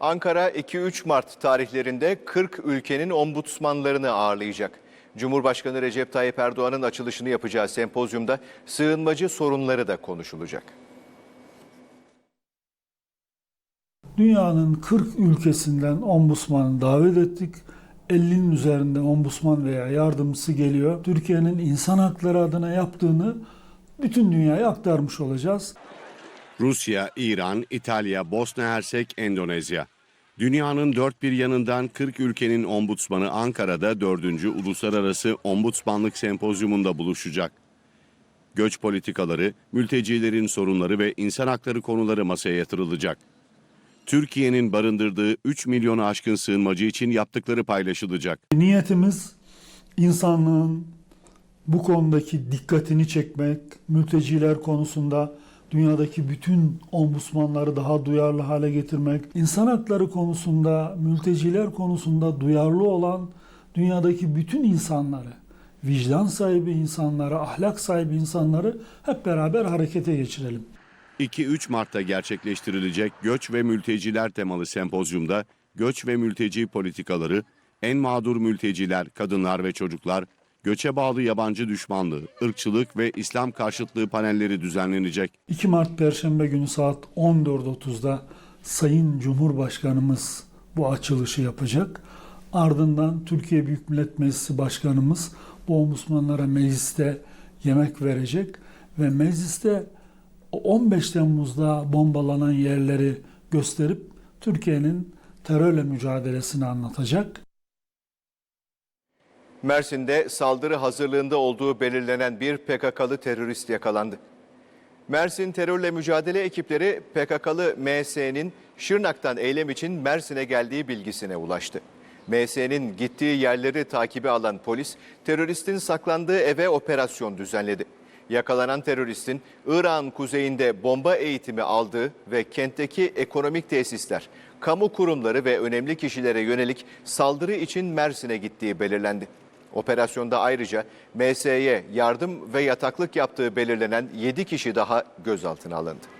Ankara 2-3 Mart tarihlerinde 40 ülkenin ombudsmanlarını ağırlayacak. Cumhurbaşkanı Recep Tayyip Erdoğan'ın açılışını yapacağı sempozyumda sığınmacı sorunları da konuşulacak. Dünyanın 40 ülkesinden ombudsmanı davet ettik. 50'nin üzerinde ombudsman veya yardımcısı geliyor. Türkiye'nin insan hakları adına yaptığını bütün dünyaya aktarmış olacağız. Rusya, İran, İtalya, Bosna Hersek, Endonezya. Dünyanın dört bir yanından 40 ülkenin ombudsmanı Ankara'da 4. Uluslararası Ombudsmanlık Sempozyumunda buluşacak. Göç politikaları, mültecilerin sorunları ve insan hakları konuları masaya yatırılacak. Türkiye'nin barındırdığı 3 milyonu aşkın sığınmacı için yaptıkları paylaşılacak. Niyetimiz insanlığın bu konudaki dikkatini çekmek, mülteciler konusunda dünyadaki bütün ombudsmanları daha duyarlı hale getirmek, insan hakları konusunda, mülteciler konusunda duyarlı olan dünyadaki bütün insanları, vicdan sahibi insanları, ahlak sahibi insanları hep beraber harekete geçirelim. 2-3 Mart'ta gerçekleştirilecek göç ve mülteciler temalı sempozyumda göç ve mülteci politikaları, en mağdur mülteciler, kadınlar ve çocuklar, göçe bağlı yabancı düşmanlığı, ırkçılık ve İslam karşıtlığı panelleri düzenlenecek. 2 Mart Perşembe günü saat 14.30'da Sayın Cumhurbaşkanımız bu açılışı yapacak. Ardından Türkiye Büyük Millet Meclisi Başkanımız bu ombudsmanlara mecliste yemek verecek ve mecliste o 15 Temmuz'da bombalanan yerleri gösterip Türkiye'nin terörle mücadelesini anlatacak. Mersin'de saldırı hazırlığında olduğu belirlenen bir PKK'lı terörist yakalandı. Mersin Terörle Mücadele ekipleri PKK'lı MS'nin Şırnak'tan eylem için Mersin'e geldiği bilgisine ulaştı. MS'nin gittiği yerleri takibi alan polis, teröristin saklandığı eve operasyon düzenledi. Yakalanan teröristin İran kuzeyinde bomba eğitimi aldığı ve kentteki ekonomik tesisler, kamu kurumları ve önemli kişilere yönelik saldırı için Mersin'e gittiği belirlendi. Operasyonda ayrıca MS'ye yardım ve yataklık yaptığı belirlenen 7 kişi daha gözaltına alındı.